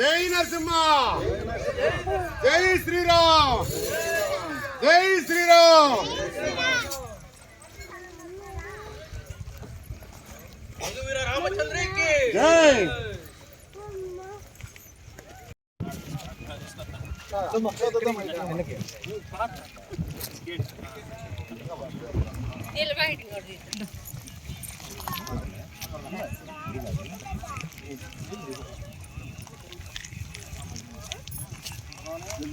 జై నరసింహ జై శ్రీరామ్ జై శ్రీరామ్ మధువీర రామచంద్రకి జై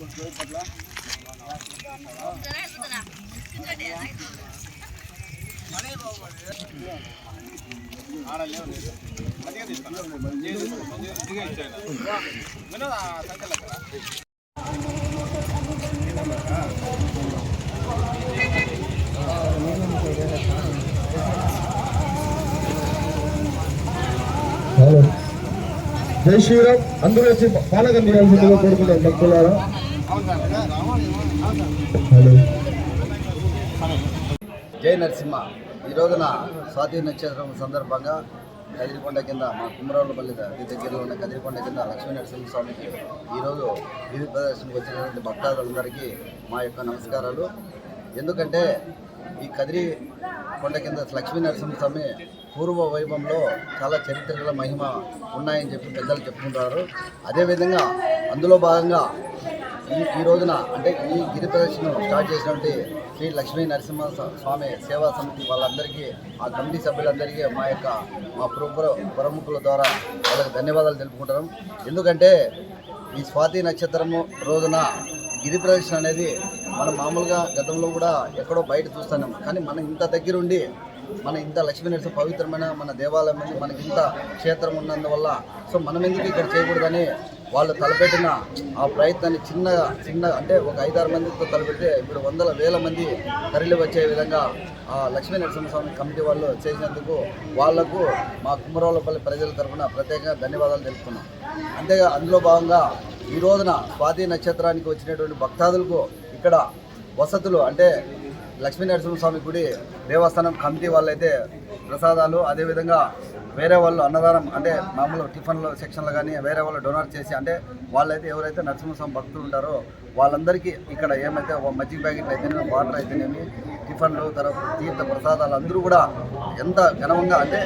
హలో జై శ్రీరామ్. అందరూ వచ్చి పాలకం చేయాల్సిందిగా కోరుకుంటాం భక్తులారా. హలో. జై నరసింహ. ఈ రోజున స్వాతి నక్షత్రం సందర్భంగా కదిరికొండ కింద మా కుమరవలపల్లి దగ్గరలో ఉన్న కదిరికొండ కింద లక్ష్మీ నరసింహస్వామికి ఈరోజు గిరి ప్రదర్శనకు వచ్చినటువంటి భక్తాదులందరికీ మా యొక్క నమస్కారాలు. ఎందుకంటే ఈ కదిరి కొండ కింద లక్ష్మీ నరసింహస్వామి పూర్వ వైభవంలో చాలా చరిత్రల మహిమ ఉన్నాయని చెప్పి పెద్దలు చెప్పుకుంటారు అదేవిధంగా అందులో భాగంగా ఈ ఈ రోజున అంటే ఈ గిరి ప్రదర్శన స్టార్ట్ చేసినటువంటి శ్రీ లక్ష్మీ నరసింహ స్వామి సేవా సమితి వాళ్ళందరికీ ఆ కమిటీ సభ్యులందరికీ మా యొక్క మా ప్రముఖ ప్రముఖుల ద్వారా వాళ్ళకి ధన్యవాదాలు తెలుపుకుంటాం ఎందుకంటే ఈ స్వాతి నక్షత్రము రోజున గిరి ప్రదర్శన అనేది మనం మామూలుగా గతంలో కూడా ఎక్కడో బయట చూస్తున్నాం కానీ మనం ఇంత దగ్గరుండి మన ఇంత లక్ష్మీ నరసింహ పవిత్రమైన మన దేవాలయం ఉంది మనకి ఇంత క్షేత్రం ఉన్నందువల్ల సో మనం ఎందుకు ఇక్కడ చేయకూడదని వాళ్ళు తలపెట్టిన ఆ ప్రయత్నాన్ని చిన్నగా చిన్న అంటే ఒక ఐదారు మందితో తలపెడితే ఇప్పుడు వందల వేల మంది తరలి వచ్చే విధంగా ఆ లక్ష్మీ నరసింహస్వామి కమిటీ వాళ్ళు చేసినందుకు వాళ్ళకు మా కుమరవలపల్లి ప్రజల తరఫున ప్రత్యేకంగా ధన్యవాదాలు తెలుపుతున్నాం. అంతేగా అందులో భాగంగా ఈ రోజున స్వాతి నక్షత్రానికి వచ్చినటువంటి భక్తాదులకు ఇక్కడ వసతులు అంటే లక్ష్మీ నరసింహస్వామి గుడి దేవస్థానం కమిటీ వాళ్ళైతే ప్రసాదాలు అదేవిధంగా వేరే వాళ్ళు అన్నదానం అంటే మామూలు టిఫిన్లు సెక్షన్లు కానీ వేరే వాళ్ళు డొనేట్ చేసి అంటే వాళ్ళైతే ఎవరైతే నరసింహస్వామి భక్తులు ఉంటారో వాళ్ళందరికీ ఇక్కడ ఏమైతే మజ్జిగ ప్యాకెట్లు అయితేనేమి వాటర్ అయితేనేమి టిఫిన్లు తర్వాత తీర్థ ప్రసాదాలు అందరూ కూడా ఎంత ఘనంగా అంటే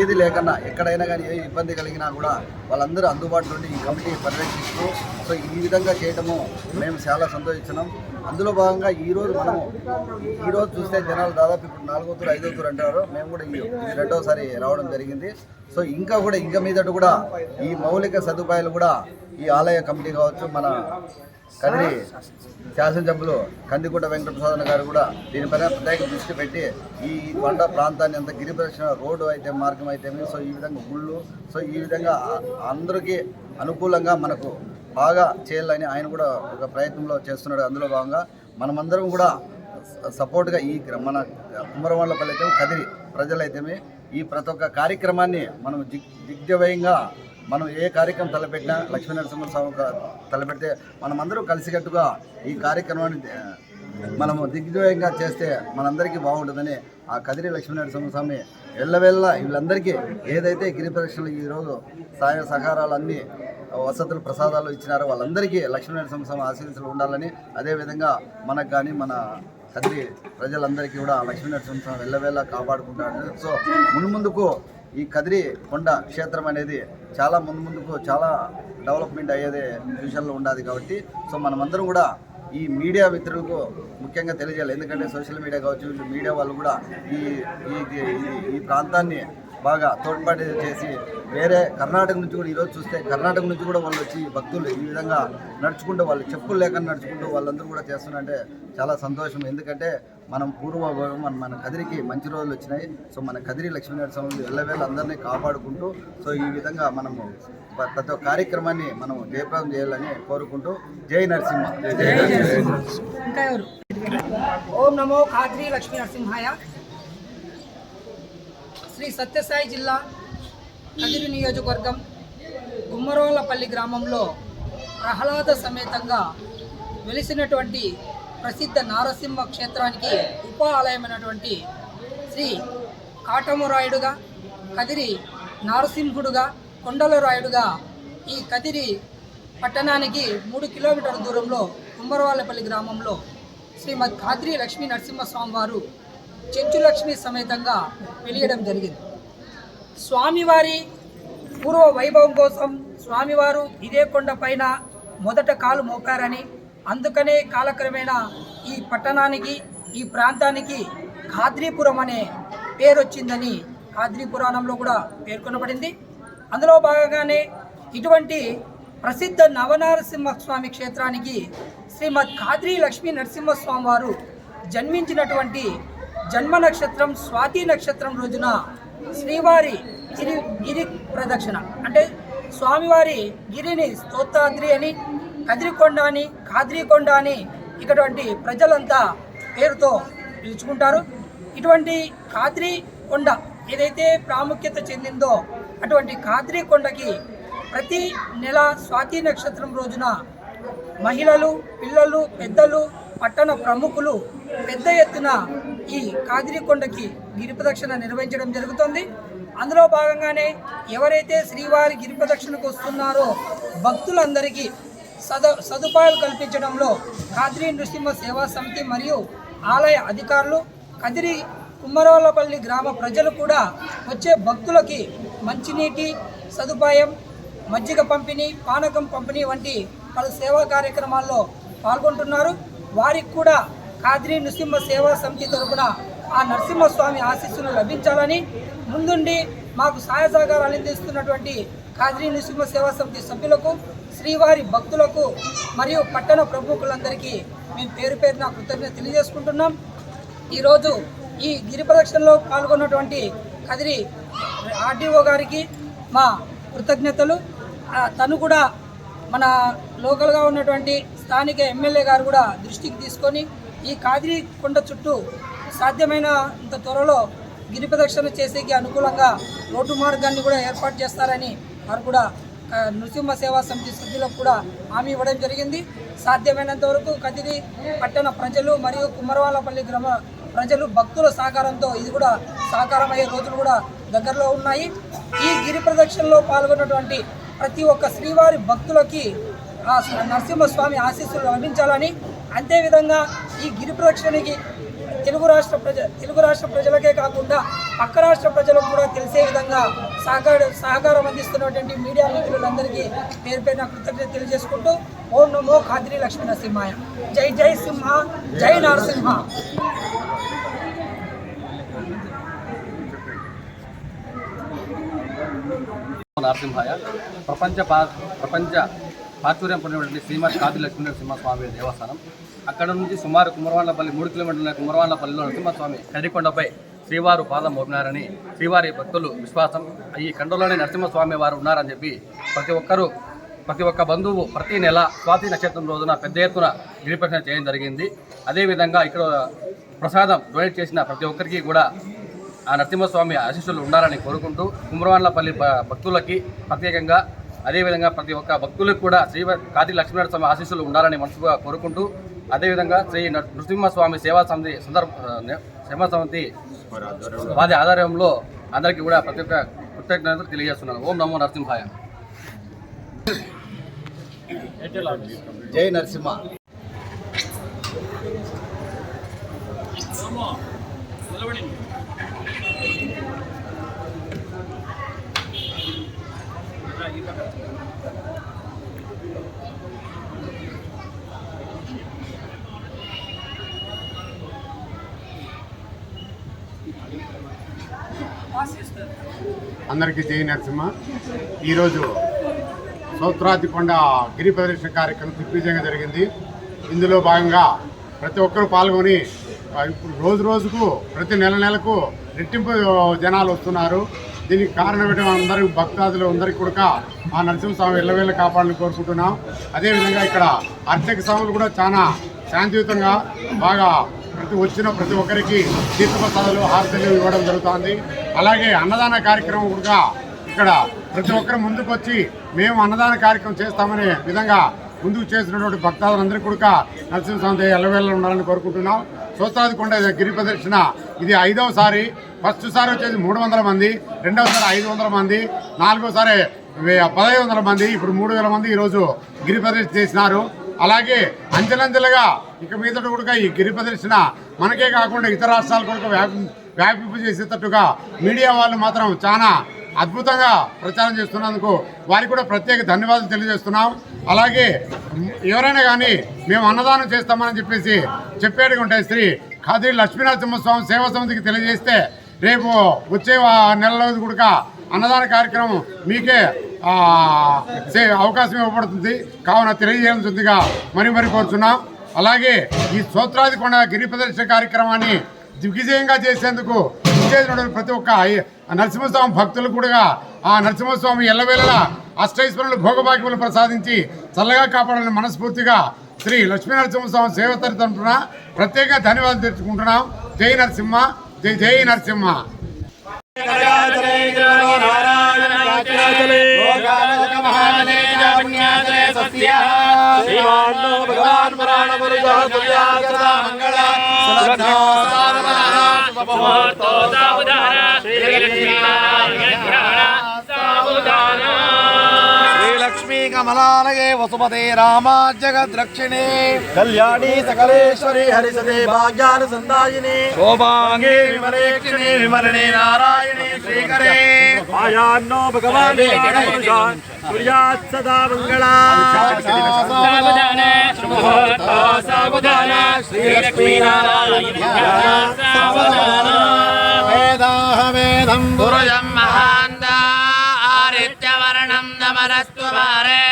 ఏది లేకన్నా ఎక్కడైనా కానీ ఏ ఇబ్బంది కలిగినా కూడా వాళ్ళందరూ అందుబాటులో ఉండి ఈ కమిటీ పర్యవేక్షిస్తూ సో ఈ విధంగా చేయటము మేము చాలా సంతోషించినాం అందులో భాగంగా ఈరోజు మనము ఈరోజు చూస్తే జనాలు దాదాపు ఇప్పుడు నాలుగో తూరు ఐదో తూరు అంటారు మేము కూడా ఈ ఇది రెండోసారి రావడం జరిగింది. సో ఇంకా కూడా ఇంకా మీదట కూడా ఈ మౌలిక సదుపాయాలు కూడా ఈ ఆలయ కమిటీ కావచ్చు మన కదిరి శాసనసభ్యులు కందికుంట వెంకటప్రసాద్ గారు కూడా దీనిపైన ప్రత్యేక దృష్టి పెట్టి ఈ కొండ ప్రాంతాన్ని అంత గిరి రోడ్డు అయితే మార్గం అయితే సో ఈ విధంగా గుళ్ళు సో ఈ విధంగా అందరికీ అనుకూలంగా మనకు బాగా చేయాలని ఆయన కూడా ఒక ప్రయత్నంలో చేస్తున్నాడు. అందులో భాగంగా మనమందరం కూడా సపోర్ట్గా ఈ మన కుమరవాళ్ళపల్లి అయితే కదిరి ప్రజలైతేమి ఈ ప్రతి ఒక్క కార్యక్రమాన్ని మనం దిగ్ దిగ్విజయంగా మనం ఏ కార్యక్రమం తలపెట్టినా లక్ష్మీనరసింహ స్వామి తలపెడితే మనమందరం కలిసికట్టుగా ఈ కార్యక్రమాన్ని మనము దిగ్విజయంగా చేస్తే మనందరికీ బాగుంటుందని ఆ కదిరి లక్ష్మీనరసింహ స్వామి ఎల్లవెల్ల వీళ్ళందరికీ ఏదైతే గిరి ప్రదక్షిణలు ఈరోజు సహాయ సహకారాలు అన్నీ వసతులు ప్రసాదాలు ఇచ్చినారో వాళ్ళందరికీ లక్ష్మీనరసింహ స్వామి ఆశీస్సులు ఉండాలని అదేవిధంగా మనకు కానీ మన కదిరి ప్రజలందరికీ కూడా లక్ష్మీనరసింహస్వామి ఎల్లవేళ కాపాడుకుంటాడు సో మున్ముందుకు ఈ కదిరి కొండ క్షేత్రం అనేది చాలా ముందు ముందుకు చాలా డెవలప్మెంట్ అయ్యేది ఫ్యూచర్లో ఉండాలి కాబట్టి సో మనమందరం కూడా ఈ మీడియా మిత్రులకు ముఖ్యంగా తెలియజేయాలి. ఎందుకంటే సోషల్ మీడియా కావచ్చు మీడియా వాళ్ళు కూడా ఈ- ఈ ప్రాంతాన్ని బాగా తోడ్పాటు చేసి వేరే కర్ణాటక నుంచి కూడా ఈరోజు చూస్తే కర్ణాటక నుంచి కూడా వాళ్ళు వచ్చి భక్తులు ఈ విధంగా నడుచుకుంటూ వాళ్ళు చెప్పులు లేకుండా నడుచుకుంటూ వాళ్ళందరూ కూడా చేస్తున్నారంటే చాలా సంతోషం. ఎందుకంటే మనం పూర్వ మన మన కదిరికి మంచి రోజులు వచ్చినాయి. సో మన కదిరి లక్ష్మీనరసింహ ఎల్లవేళ అందరినీ కాపాడుకుంటూ సో ఈ విధంగా మనము ప్రతి ఒక్క కార్యక్రమాన్ని మనం జయప్రదం చేయాలని కోరుకుంటూ జై నరసింహ. జై నరసింహ. ఓం నమో ఖాద్రి లక్ష్మీ నరసింహాయ శ్రీ సత్యసాయి జిల్లా కదిరి నియోజకవర్గం గుమ్మరోలపల్లి గ్రామంలో ప్రహ్లాద సమేతంగా వెలిసినటువంటి ప్రసిద్ధ నారసింహ క్షేత్రానికి ఉప ఆలయమైనటువంటి శ్రీ కాటమురాయుడుగా కదిరి నారసింహుడుగా కొండలరాయుడుగా ఈ కదిరి పట్టణానికి మూడు కిలోమీటర్ల దూరంలో కుమ్మరవాళ్ళపల్లి గ్రామంలో శ్రీమద్ ఖాద్రి లక్ష్మీ నరసింహస్వామి వారు చెంచులక్ష్మి సమేతంగా వెలియడం జరిగింది. స్వామివారి పూర్వ వైభవం కోసం స్వామివారు ఇదే కొండ పైన మొదట కాలు మోపారని అందుకనే కాలక్రమేణా ఈ పట్టణానికి ఈ ప్రాంతానికి ఖాద్రీపురం అనే పేరు వచ్చిందని ఖాద్రీ పురాణంలో కూడా పేర్కొనబడింది. అందులో భాగంగానే ఇటువంటి ప్రసిద్ధ నవనరసింహస్వామి క్షేత్రానికి శ్రీమద్ ఖాద్రీ లక్ష్మీ నరసింహస్వామి వారు జన్మించినటువంటి జన్మ నక్షత్రం స్వాతి నక్షత్రం రోజున శ్రీవారి గిరి గిరి ప్రదక్షిణ. అంటే స్వామివారి గిరిని స్తోత్రాద్రి అని కదిరికొండ అని కాద్రికొండ అని ఇటువంటి ప్రజలంతా పేరుతో పిలుచుకుంటారు. ఇటువంటి కాద్రి కొండ ఏదైతే ప్రాముఖ్యత చెందిందో అటువంటి కాద్రి కొండకి ప్రతి నెల స్వాతి నక్షత్రం రోజున మహిళలు పిల్లలు పెద్దలు పట్టణ ప్రముఖులు పెద్ద ఎత్తున ఈ కాదిరికొండకి గిరి ప్రదక్షిణ నిర్వహించడం జరుగుతుంది. అందులో భాగంగానే ఎవరైతే శ్రీవారి గిరి ప్రదక్షిణకు వస్తున్నారో భక్తులందరికీ సద సదుపాయాలు కల్పించడంలో కాదిరి నృసింహ సేవా సమితి మరియు ఆలయ అధికారులు కదిరి కుమ్మరోలపల్లి గ్రామ ప్రజలు కూడా వచ్చే భక్తులకి మంచినీటి సదుపాయం మజ్జిగ పంపిణీ పానకం పంపిణీ వంటి పలు సేవా కార్యక్రమాల్లో పాల్గొంటున్నారు. వారికి కూడా కాద్రి నృసింహ సేవా సమితి తరపున ఆ నరసింహస్వామి ఆశీస్సులు లభించాలని ముందుండి మాకు సహాయ సహకారాలు అందిస్తున్నటువంటి కాద్రి నృసింహ సేవా సమితి సభ్యులకు శ్రీవారి భక్తులకు మరియు పట్టణ ప్రముఖులందరికీ మేము పేరు పేరున కృతజ్ఞత తెలియజేసుకుంటున్నాం. ఈరోజు ఈ గిరి ప్రదక్షిణలో పాల్గొన్నటువంటి కదిరి ఆర్డీఓ గారికి మా కృతజ్ఞతలు. తను కూడా మన లోకల్గా ఉన్నటువంటి స్థానిక ఎమ్మెల్యే గారు కూడా దృష్టికి తీసుకొని ఈ కాదిరి కొండ చుట్టూ సాధ్యమైన ఇంత త్వరలో గిరి ప్రదక్షిణ చేసేకి అనుకూలంగా రోడ్డు మార్గాన్ని కూడా ఏర్పాటు చేస్తారని వారు కూడా నృసింహ సేవా సమితి సభ్యులకు కూడా హామీ ఇవ్వడం జరిగింది. సాధ్యమైనంత వరకు కదిరి పట్టణ ప్రజలు మరియు కుమ్మరవాళ్ళపల్లి గ్రామ ప్రజలు భక్తుల సహకారంతో ఇది కూడా సాకారం అయ్యే రోజులు కూడా దగ్గరలో ఉన్నాయి. ఈ గిరి ప్రదక్షిణలో పాల్గొన్నటువంటి ప్రతి ఒక్క శ్రీవారి భక్తులకి ఆ నరసింహస్వామి ఆశీస్సులు లభించాలని అంతేవిధంగా ఈ గిరి ప్రదక్షిణకి తెలుగు రాష్ట్ర ప్రజ తెలుగు రాష్ట్ర ప్రజలకే కాకుండా పక్క రాష్ట్ర ప్రజలకు కూడా తెలిసే విధంగా సహకార సహకారం అందిస్తున్నటువంటి మీడియా మిత్రులందరికీ పేరు పేరున కృతజ్ఞత తెలియజేసుకుంటూ ఓం నమో ఖాద్రి లక్ష్మీ నరసింహాయ. జై జై సింహ జై నరసింహ. నరసింహాయ. ప్రపంచ పా- ప్రపంచ ప్రాచుర్యం పడినటువంటి శ్రీమతి కాది లక్ష్మీ దేవస్థానం. అక్కడ నుంచి సుమారు కుమరవాళ్ళపల్లి మూడు కిలోమీటర్ల కుమరవాళ్ళపల్లిలో నరసింహస్వామి కరికొండపై శ్రీవారు పాదం మోపినారని శ్రీవారి భక్తులు విశ్వాసం. ఈ కండలోనే నరసింహస్వామి వారు ఉన్నారని చెప్పి ప్రతి ఒక్కరూ ప్రతి ఒక్క బంధువు ప్రతి నెల స్వాతి నక్షత్రం రోజున పెద్ద ఎత్తున గిరిప్రదక్షిణ చేయడం జరిగింది. అదేవిధంగా ఇక్కడ ప్రసాదం డొనేట్ చేసిన ప్రతి ఒక్కరికి కూడా ఆ నరసింహస్వామి ఆశీస్సులు ఉండాలని కోరుకుంటూ కుమరవాన్లపల్లి భక్తులకి ప్రత్యేకంగా అదేవిధంగా ప్రతి ఒక్క భక్తులకు కూడా శ్రీ కాతి లక్ష్మీనారాయణ స్వామి ఆశీస్సులు ఉండాలని మనసుగా కోరుకుంటూ అదేవిధంగా శ్రీ నృసింహస్వామి సేవా సమితి సందర్భ సేవా సమితి వారి ఆధ్వర్యంలో అందరికీ కూడా ప్రతి ఒక్క కృతజ్ఞతలు తెలియజేస్తున్నాను. ఓం నమో నరసింహాయ. జై నరసింహ. అందరికీ జై నరసింహ. ఈరోజు సౌత్రాది కొండ గిరి ప్రదర్శన కార్యక్రమం దిగ్విజయంగా జరిగింది. ఇందులో భాగంగా ప్రతి ఒక్కరూ పాల్గొని రోజు రోజుకు ప్రతి నెల నెలకు రెట్టింపు జనాలు వస్తున్నారు. దీనికి కారణం అందరూ భక్తాదులు అందరికీ కూడా ఆ నరసింహస్వామి ఇళ్ళవేళ్ళ కాపాడాలని కోరుకుంటున్నాం. అదేవిధంగా ఇక్కడ అర్చక స్వాములు కూడా చాలా శాంతియుతంగా బాగా ప్రతి వచ్చిన ప్రతి ఒక్కరికి తీర్థప్రసాదాలు హారతలు ఇవ్వడం జరుగుతుంది. అలాగే అన్నదాన కార్యక్రమం కూడా ఇక్కడ ప్రతి ఒక్కరు ముందుకు వచ్చి మేము అన్నదాన కార్యక్రమం చేస్తామనే విధంగా ముందుకు చేసినటువంటి భక్తాదులందరికీ కూడా నరసింహస్వామి ఎల్లవేళ్ళ ఉండాలని కోరుకుంటున్నాం. సోస్తాది కొండ గిరి ప్రదర్శన ఇది ఐదవసారి ఫస్ట్ సారి వచ్చేసి మూడు వందల మంది రెండవసారి ఐదు వందల మంది నాలుగోసారి పదహైదు వందల మంది ఇప్పుడు మూడు వేల మంది ఈరోజు గిరి ప్రదర్శన చేసినారు. అలాగే అంచెలంచెలుగా ఇక మీదట కూడా ఈ గిరి ప్రదర్శన మనకే కాకుండా ఇతర రాష్ట్రాలు కూడా వ్యాపి వ్యాపింపు చేసేటట్టుగా మీడియా వాళ్ళు మాత్రం చాలా అద్భుతంగా ప్రచారం చేస్తున్నందుకు వారికి కూడా ప్రత్యేక ధన్యవాదాలు తెలియజేస్తున్నాం. అలాగే ఎవరైనా కానీ మేము అన్నదానం చేస్తామని చెప్పేసి చెప్పేట్టుగా ఉంటాయి శ్రీ ఖాదీ లక్ష్మీనరసింహస్వామి సేవా సమితికి తెలియజేస్తే రేపు వచ్చే నెల రోజు కూడా అన్నదాన కార్యక్రమం మీకే చే అవకాశం ఇవ్వబడుతుంది. కావున తెలియజేయాల్సిందిగా మరి మరి కోరుచున్నాం. అలాగే ఈ సూత్రాది కొండ గిరి ప్రదర్శన కార్యక్రమాన్ని దిగ్విజయంగా చేసేందుకు చేసినటువంటి ప్రతి ఒక్క నరసింహస్వామి భక్తులు కూడా ఆ నరసింహస్వామి ఎల్లవేళలా అష్టైశ్వరులు భోగభాగ్యములు ప్రసాదించి చల్లగా కాపాడాలని మనస్ఫూర్తిగా శ్రీ లక్ష్మీ నరసింహస్వామి సేవ తరపున ప్రత్యేక ధన్యవాదాలు తెచ్చుకుంటున్నాం జై నరసింహ. జై జై నరసింహ. శ్రీలక్ష్మీ కమలాలయే వసుమతే రామా జగద్రక్షిణే కళ్యాణి సకలేశ్వరి హరిసదే భాగ్యాను సందాయిని శోభాంగే విమలేక్షిణి విమరణే నారాయణి శ్రీకరే. ఆయాన్నో భగవాన్ సూర్యాత్ సదా మంగళా. శ్రీలక్ష్మీ వేదాహవేదం పురుషం మహాందా ఆదిత్యవర్ణం దమరస్వ భారే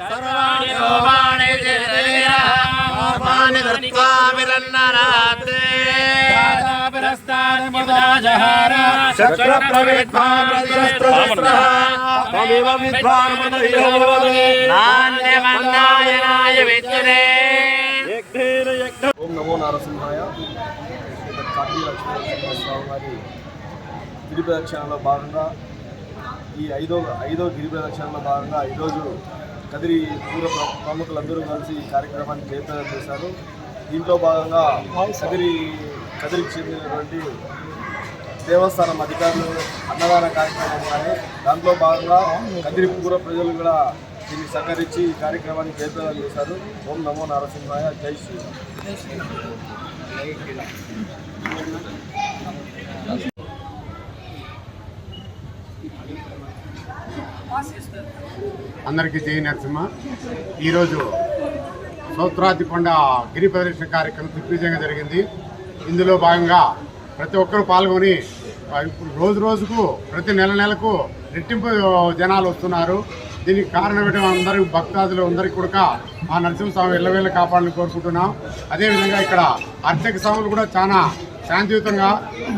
సర్వాణి రోమాణి జయదేరాని దత్వా విరన్నరాతే చక్ర ప్రవిద్వాన్ తమివ విద్వాన్ నాణ్యమన్నాయనాయ విద్యతే ఓం నమో నారసింహాయ కాకి వారి ప్రదక్షిణలో భాగంగా ఈ ఐదో ఐదో గిరి ప్రదక్షిణలో భాగంగా ఈరోజు కదిరి పూర్వ ప్ర- ప్రముఖులందరూ కలిసి ఈ కార్యక్రమాన్ని జయప్రదం చేశారు. దీంట్లో భాగంగా కదిరి కదిరికి చెందినటువంటి దేవస్థానం అధికారులు అన్నదాన కార్యక్రమం కానీ దాంట్లో భాగంగా కదిరి పూర్వ ప్రజలు కూడా దీన్ని సహకరించి ఈ కార్యక్రమాన్ని జయప్రదం చేశారు. ఓం నమో నరసింహాయ జై శ్రీరామ్ అందరికీ జై నరసింహ. ఈరోజు సౌత్రాది కొండ గిరి ప్రదర్శన కార్యక్రమం దిగ్విజయంగా జరిగింది. ఇందులో భాగంగా ప్రతి ఒక్కరూ పాల్గొని ఇప్పుడు రోజు రోజుకు ప్రతి నెల నెలకు రెట్టింపు జనాలు వస్తున్నారు. దీనికి కారణం ఏంటంటే అందరి భక్తాదులు అందరికీ కూడా ఆ నరసింహస్వామి ఎల్లవేళ కాపాడాలని కోరుకుంటున్నాం. అదేవిధంగా ఇక్కడ అర్చక స్వాములు కూడా చాలా శాంతియుతంగా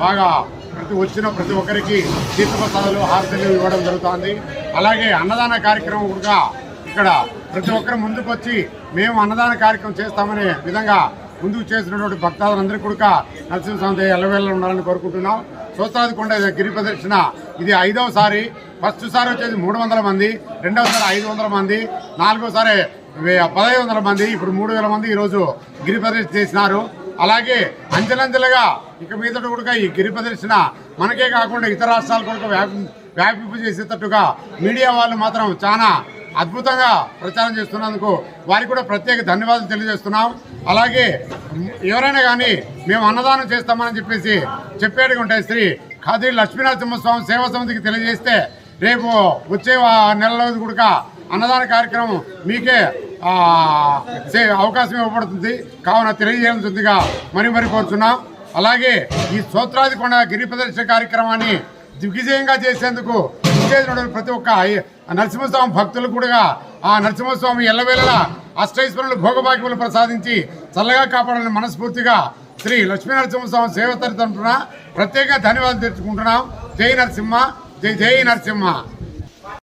బాగా ప్రతి వచ్చిన ప్రతి ఒక్కరికి తీర్థప్రసాదాలు హారతలు ఇవ్వడం జరుగుతుంది. అలాగే అన్నదాన కార్యక్రమం కూడా ఇక్కడ ప్రతి ఒక్కరు ముందుకు వచ్చి మేము అన్నదాన కార్యక్రమం చేస్తామనే విధంగా ముందుకు చేసినటువంటి భక్తాదులందరికీ కూడా నరసింహస్వామి ఎల్లవేళ ఉండాలని కోరుకుంటున్నాం. సోత్రాది కొండ గిరి ప్రదర్శన ఇది ఐదవసారి ఫస్ట్ సారి వచ్చేసి మూడు వందల మంది. రెండవసారి ఐదు వందల మంది. నాలుగోసారి పదహైదు వందల మంది. ఇప్పుడు మూడు వేల మంది ఈరోజు గిరి ప్రదర్శన చేసినారు. అలాగే అంచెలంచెలుగా ఇక మీదట కూడా ఈ గిరి ప్రదర్శన మనకే కాకుండా ఇతర రాష్ట్రాలు కూడా వ్యాపి వ్యాపింపు చేసేటట్టుగా మీడియా వాళ్ళు మాత్రం చాలా అద్భుతంగా ప్రచారం చేస్తున్నందుకు వారికి కూడా ప్రత్యేక ధన్యవాదాలు తెలియజేస్తున్నాం. అలాగే ఎవరైనా కానీ మేము అన్నదానం చేస్తామని చెప్పేసి చెప్పేట్టుగా ఉంటాయి శ్రీ ఖాదీ లక్ష్మీనరసింహస్వామి సేవా సమితికి తెలియజేస్తే రేపు వచ్చే నెలలో నెల కూడా అన్నదాన కార్యక్రమం మీకే చే- అవకాశం ఇవ్వబడుతుంది. కావున తెలియజేయాల్సిందిగా మరి మరి కోరుతున్నాం అలాగే ఈ సూత్రాది కొండ గిరి ప్రదర్శన కార్యక్రమాన్ని దిగ్విజయంగా చేసేందుకు చేసినటువంటి ప్రతి ఒక్క నరసింహస్వామి భక్తులు కూడా ఆ నరసింహస్వామి ఎల్లవేళలా అష్టైశ్వరులు భోగభాగ్యములు ప్రసాదించి చల్లగా కాపాడాలని మనస్ఫూర్తిగా శ్రీ లక్ష్మీ నరసింహస్వామి సేవ తరపున ప్రత్యేక ధన్యవాదాలు తెచ్చుకుంటున్నాం జై నరసింహ జై జై నరసింహ.